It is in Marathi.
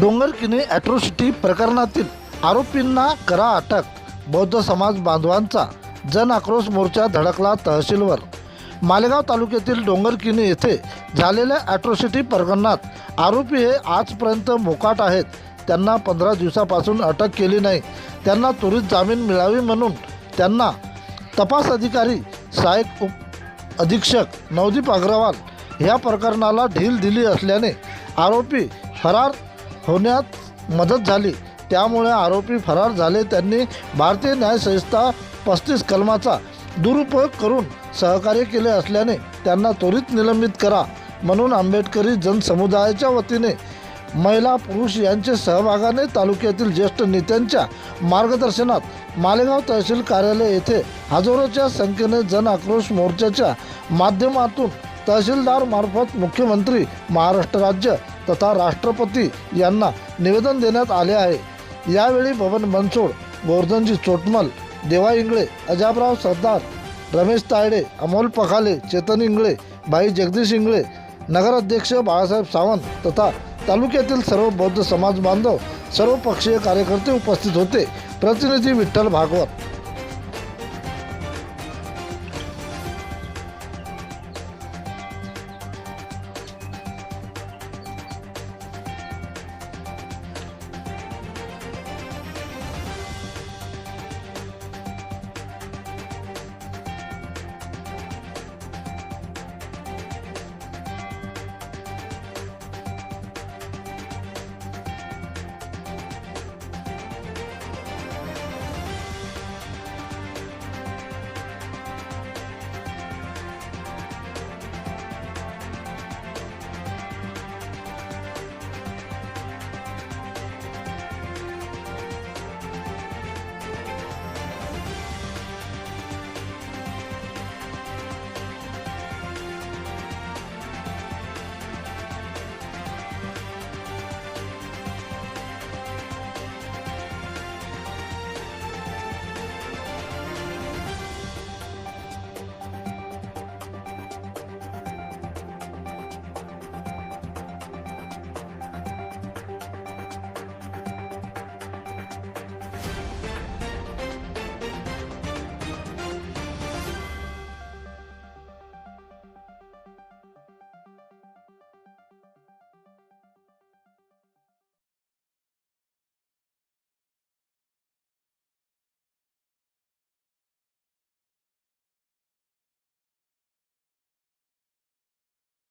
डोंगरकिनी ॲट्रोसिटी प्रकरणातील आरोपींना करा अटक. बौद्ध समाज बांधवांचा जन आक्रोश मोर्चा धडकला तहसीलवर. मालेगाव तालुक्यातील डोंगरकिनी येथे झालेल्या ॲट्रोसिटी प्रकरणात आरोपी हे आजपर्यंत मोकाट आहेत. त्यांना पंधरा दिवसापासून अटक केली नाही. त्यांना त्वरित जामीन मिळावी म्हणून त्यांना तपास अधिकारी सहाय्यक उप अधीक्षक नवदीप अग्रवाल ह्या प्रकरणाला ढील दिली असल्याने आरोपी फरार होण्यात मदत झाली. त्यामुळे आरोपी फरार झाले. त्यांनी भारतीय न्याय पस्तीस कलमाचा दुरुपयोग करून सहकार्य केले असल्याने त्यांना त्वरित निलंबित करा म्हणून आंबेडकरी जनसमुदायाच्या वतीने महिला पुरुष यांचे सहभागाने तालुक्यातील ज्येष्ठ नेत्यांच्या मार्गदर्शनात मालेगाव तहसील कार्यालय येथे हजारोच्या संख्येने जन आक्रोश मोर्चाच्या माध्यमातून तहसीलदार मार्फत मुख्यमंत्री महाराष्ट्र राज्य तथा राष्ट्रपती यांना निवेदन देण्यात आले आहे. यावेळी बबन बनसोड गोवर्धनजी चोटमल देवा इंगळे अजाबराव सरदार रमेश तायडे अमोल पखाले चेतन इंगळे भाई जगदीश इंगळे नगराध्यक्ष बाळासाहेब सावंत तथा तालुक्यातील सर्व बौद्ध समाज बांधव सर्व पक्षीय कार्यकर्ते उपस्थित होते. प्रतिनिधी विठ्ठल भागवत.